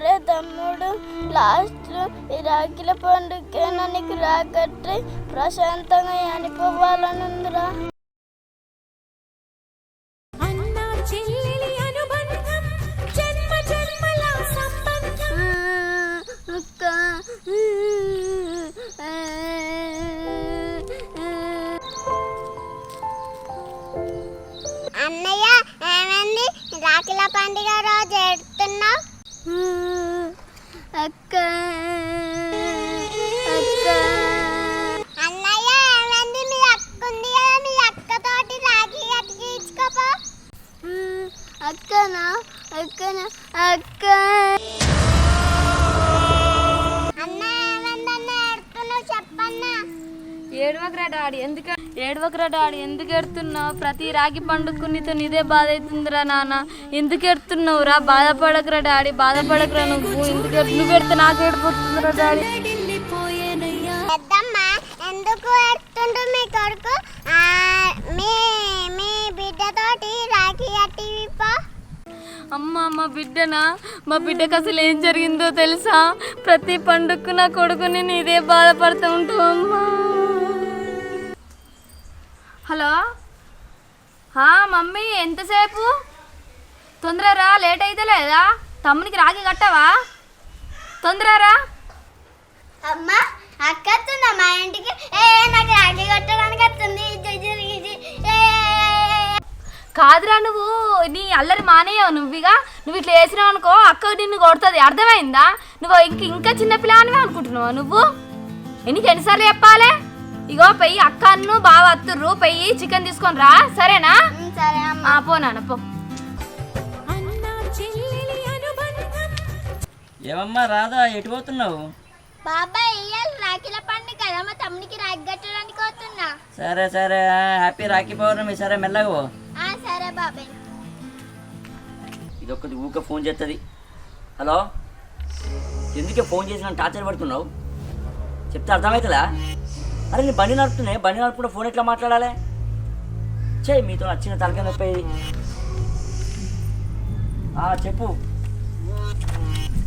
అరే తమ్ముడు. లాస్ట్లో ఈ రాఖీల పండుగ నీకు రాకట్టి ప్రశాంతంగా అనిపోవాలని ఉందిరా అక్క. అక్కనా అక్కనా అక్క ఏడవకరా డాడీ ఎందుకు ఏడవకరా డాడీ ఎందుకు ఎడుతున్నావు ప్రతి రాగి పండుగకు నీతో ఇదే బాధ అవుతుందిరా నాన్న. ఎందుకు ఎడుతున్నావు రా బాధపడకరా డాడీ బాధపడకరా నువ్వు. ఎందుకు నువ్వు ఎడితే నాకు ఏడిపోతుందిరా డాడీ. ఎందుకు ఎడుతుండ్రు మీ కొడుకు? ఆ, మీ మీ బిడ్డతోటి రాఖీ అమ్మ మా బిడ్డనా? మా బిడ్డకు అసలు ఏం జరిగిందో తెలుసా? ప్రతి పండుగకు నా కొడుకుని నేను ఇదే బాధపడుతూ ఉంటావు అమ్మా. హలో? హా మమ్మీ ఎంతసేపు? తొందరరా లేట్ అయితే లేదా తమ్మునికి రాగి కట్టవా? తొందరరా? నువ్వుగా నువ్వు ఇట్లా వేసినావు అనుకో అక్క నిన్ను కొడుతుంది. అర్థమైందా? నువ్వు ఇంక ఇంకా చిన్న పిల్లనివే అనుకుంటున్నావా నువ్వు? నీకు ఎన్నిసార్లు చెప్పాలి? ఇగో పెయ్యి అక్క అన్ను బావ అత్తుర్రు పెయ్యి చికెన్ తీసుకొని రా. సరేనా? సరే అమ్మ. ఆ, పో నాన్న పో. అన్నా చెల్లెలి అనుబంధం ఏమమ్మా రాదా? ఎటు పోతున్నావు? బాబాయ్ ఇయ్యాలి రాఖీల పండుగ కదా. మా తమ్మునికి రాఖీ కట్టడానికి వస్తున్నా సరే సరే. హ్యాపీ రాఖీ పౌర్ణమి. సరే మెల్లగా ఆ సరే బాబాయ్. ఇది ఊక ఫోన్ చేస్తుంది హలో? ఎందుకే ఫోన్ చేసిన టార్చర్ పడుతున్నావు? చెప్తే అర్థమవుతుందా అరే నేను బండి నడుపుతున్నాయి. బండి నడుపుకుంటే ఫోన్ ఎట్లా మాట్లాడాలి? చే మీతో నచ్చిన తలకాయ నొప్పి చెప్పు.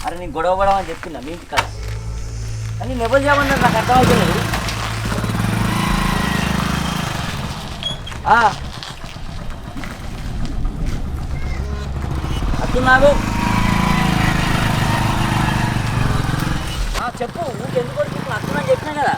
అరే నేను గొడవ గొడవ అని చెప్తున్నా మీ ఇంటి కదా కానీ నేను ఎవరు చేయమన్నారు? నాకు అర్థమవుతలేదు ఆ. అత్తున్నావు చెప్పు ఊకెందుకు కొడుకు అత్తున్నాను చెప్పినా కదా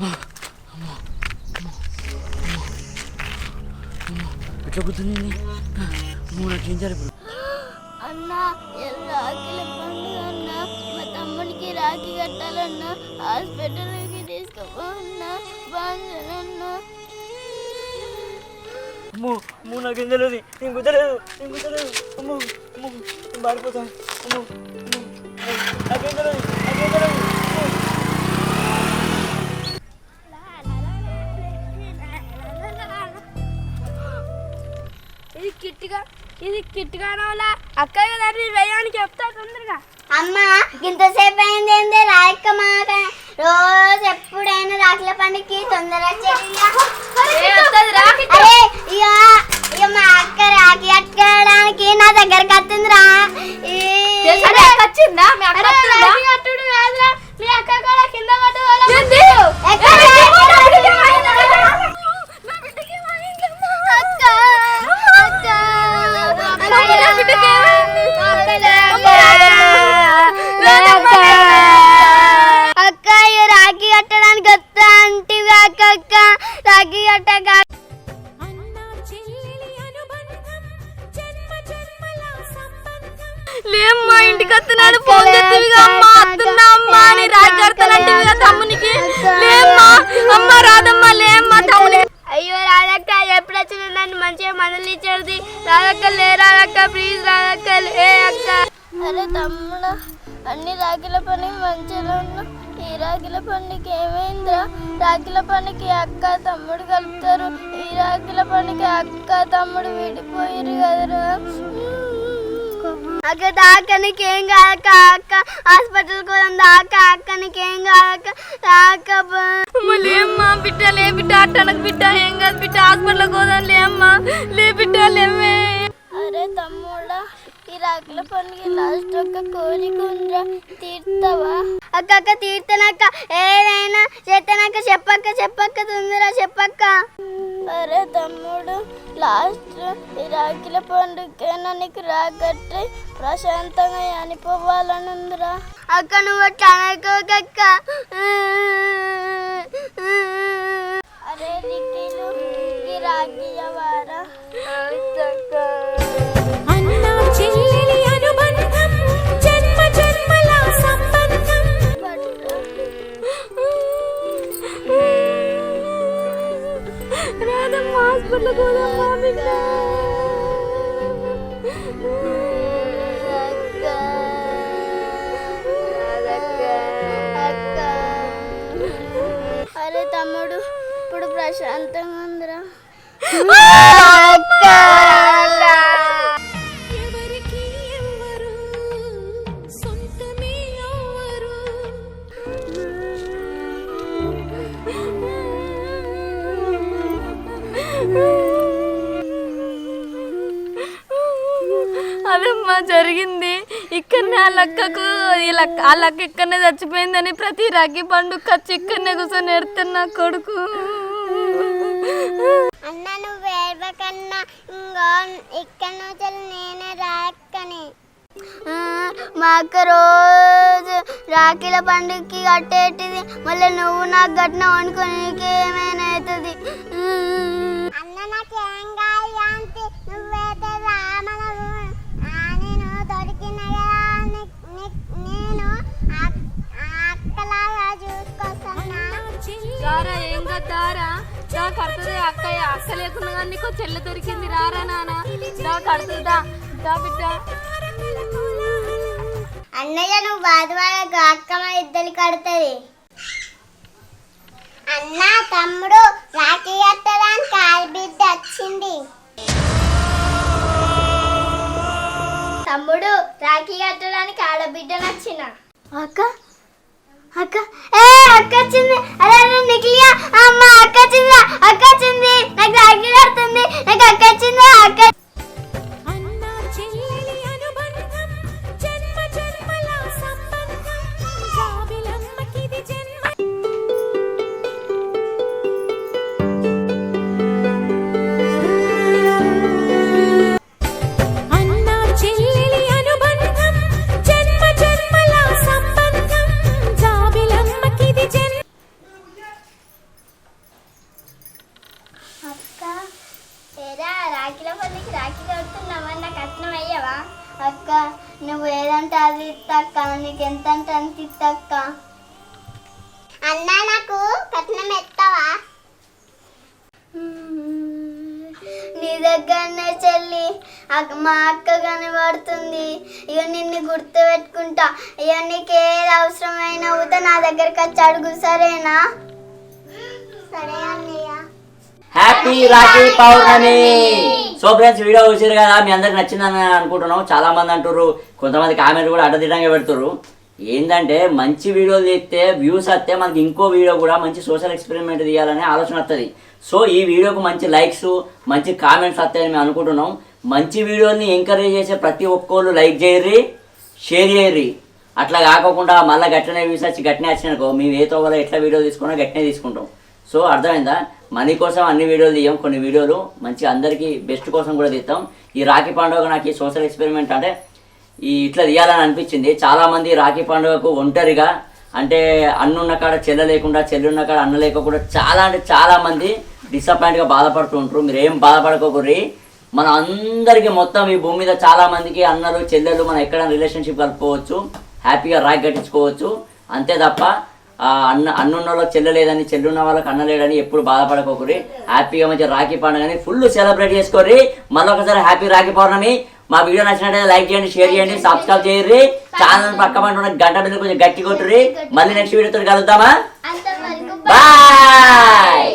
Oh. ఎట్లా గుర్తుంది మూడు ఏం ఇప్పుడు. అన్న ఇలా రాఖీల పండుగ అన్న మా తమ్ముడికి రాఖీ కట్టాలన్నా హాస్పిటల్కి తీసుకుపో అన్న. బాగుందన్న అమ్మో అమ్మో నాకేం తెలియదు నేను కుదరదు నేను కుదరదు అమ్మో అమ్మో నేను మారిపోతాను అమ్మో నాకేం తెలియదు ఇది కిట్టిగా ఇది కిట్టిగా రావాలా? అక్కయ్య దాన్ని వేయానికి చెప్తా తొందరగా. అమ్మ ఇంతసేపు అయింది ఏంది? రాయక్క మాక రోజు ఎప్పుడైనా రాఖీల పండుగకి తొందరగా ఇక మా అక్క రాఖీ కట్టుకోవడానికి నా దగ్గరకు వస్తుందిరా. ఈ- అరే తమ్ముడు అన్ని రాఖీల పని మంచిగా ఉన్నా ఈ రాఖీల పనికి ఏమైందిరా? రాఖీల పనికి అక్క తమ్ముడు కలుపుతారు. ఈ రాఖీల పనికి అక్క తమ్ముడు విడిపోయారు కదరా. అక్క దాకా నీకేం కాదక్క అక్క హాస్పిటల్ కోసం దాకా అక్క. నీకేం కాదక్క దాకా మళ్ళీ బిడ్డ లే బిడ్డ అట్టనకు బిడ్డ ఏం కాదు బిడ్డ హాస్పిటల్ పోదాం లే అమ్మా. లే బిడ్డ లేవే అరే తమ్ముడా రాకుల పండుగ లాస్ట్ ఒక కోరిక ఉందిరా తీర్తావా? అక్క అక్క తీర్తనక్క ఏదైనా చేతనక్క చెప్పక్క చెప్పక్క తొందర చెప్పక్క. అరే తమ్ముడు లాస్ట్ ఈ రాఖీల పండుగ నీకు రాకట్టి ప్రశాంతంగా అనిపోవాలని ఉందిరా అక్క నువ్వు అట్లా అరే రిక్కీలు ఈ రాఖీ రాదమ్మా హాస్పిటల్ పోదామ్మా బిడ్డ అరే తమ్ముడు ఇప్పుడు ప్రశాంతంగా ఉందిరా. అదమ్మా జరిగింది. ఇక్కడనే ఆ లక్కకు ఈ లక్క ఆ లక్క ఇక్కడనే చచ్చిపోయిందని ప్రతి రాఖీ పండుగ వచ్చి ఇక్కడనే కూర్చొని ఎడుతున్నా నా కొడుకు. అన్న నువ్వు ఏడవకన్నా ఇంకో ఇక్కడ నుంచి నేనే రాక్కని మా అక్క రోజు రాఖీల పండుగకి కట్టేటిది. మళ్ళీ నువ్వు నాకు గట్టిన వండుకొని నీకేమైనా అవుతుంది. దారా ఏం కాదు దారా దా కడుతుంది అక్కయ్య అక్క లేకున్నా కానీ నీకు చెల్లె దొరికింది రారా నాన్న దా కడుతుందా దా బిడ్డ. అన్నయ్య నువ్వు బాధపడకు అక్కమ్మ ఇద్దరు కడుతుంది. అన్న తమ్ముడు రాఖీ కట్టడానికి ఆడబిడ్డ వచ్చింది. తమ్ముడు రాఖీ కట్టడానికి ఆడబిడ్డ నచ్చిన అక్క అక్క ఏ అక్క వచ్చింది. అరే అరే నిఖిలియా అమ్మ అక్క వచ్చిందా? అక్క వచ్చింది. నాకు రాఖీ నాకు అక్క వచ్చిందా? అక్క కట్నం ఎత్తావా? నీ దగ్గరనే చెల్లి మా అక్క కనబడుతుంది. ఇక నిన్ను గుర్తు పెట్టుకుంటా ఇక నీకు ఏది అవసరమైనా అవుతా నా దగ్గరికి వచ్చి అడుగు సరేనా? సరే అన్నయ్య. Happy Rakhi Pournami so friends video చూసారు కదా మీ అందరికి నచ్చిందని అనుకుంటున్నాం చాలా మంది అంటారు కొంతమంది కామెంట్ కూడా అడ్డదిడ్డంగా పెడుతున్నారు ఏంటంటే మంచి వీడియోలు తీస్తే వ్యూస్ వస్తే మనకి ఇంకో వీడియో కూడా మంచి సోషల్ ఎక్స్పెరిమెంట్ తీయాలనే ఆలోచన వస్తుంది సో ఈ వీడియోకు మంచి లైక్స్ మంచి కామెంట్స్ వస్తాయని మేము అనుకుంటున్నాం. మంచి వీడియోని ఎంకరేజ్ చేసే ప్రతి ఒక్కళ్ళు లైక్ చేయర్రి షేర్ చేయర్రి. అట్లా కాకుండా మళ్ళీ గట్లనే వ్యూస్ వచ్చి గట్టినే వచ్చినకో మేము ఏతో వల్ల ఎట్లా వీడియో తీసుకున్నా గట్టినే తీసుకుంటాం. సో అర్థమైందా? మనీ కోసం అన్ని వీడియోలు తీయం కొన్ని వీడియోలు మంచి అందరికీ బెస్ట్ కోసం కూడా తీస్తాం. ఈ రాఖీ పండుగ నాకు ఈ సోషల్ ఎక్స్పెరిమెంట్ అంటే ఈ ఇట్లా తీయాలని అనిపించింది. చాలామంది రాఖీ పండుగకు ఒంటరిగా అంటే అన్నున్న కాడ చెల్ల లేకుండా చెల్లున్న కాడ అన్న లేకుండా చాలా అంటే చాలామంది డిసప్పాయింట్గా బాధపడుతూ ఉంటారు. మీరు ఏం బాధపడకోకర్రి. మన అందరికీ మొత్తం ఈ భూమి మీద చాలామందికి అన్నలు చెల్లెలు మనం ఎక్కడ రిలేషన్షిప్ కలుపుకోవచ్చు. హ్యాపీగా రాఖీ కట్టించుకోవచ్చు. అంతే తప్ప అన్న అన్నున్న వాళ్ళకి చెల్లలేదని చెల్లున్న వాళ్ళకి అన్నలేడని ఎప్పుడు బాధపడకోకరి హ్యాపీగా మంచి రాఖీ పండుగని ఫుల్ సెలబ్రేట్ చేసుకోర్రి. మళ్ళీ ఒకసారి హ్యాపీ రాఖీ పౌర్ణమి. మా వీడియో నచ్చినట్టయితే లైక్ చేయండి షేర్ చేయండి సబ్స్క్రైబ్ చేయర్రి ఛానల్ పక్క పంట గంట మీద కొంచెం గట్టి కొట్టుర్రి. మళ్ళీ నెక్స్ట్ వీడియోతో కలుద్దామా? బాయ్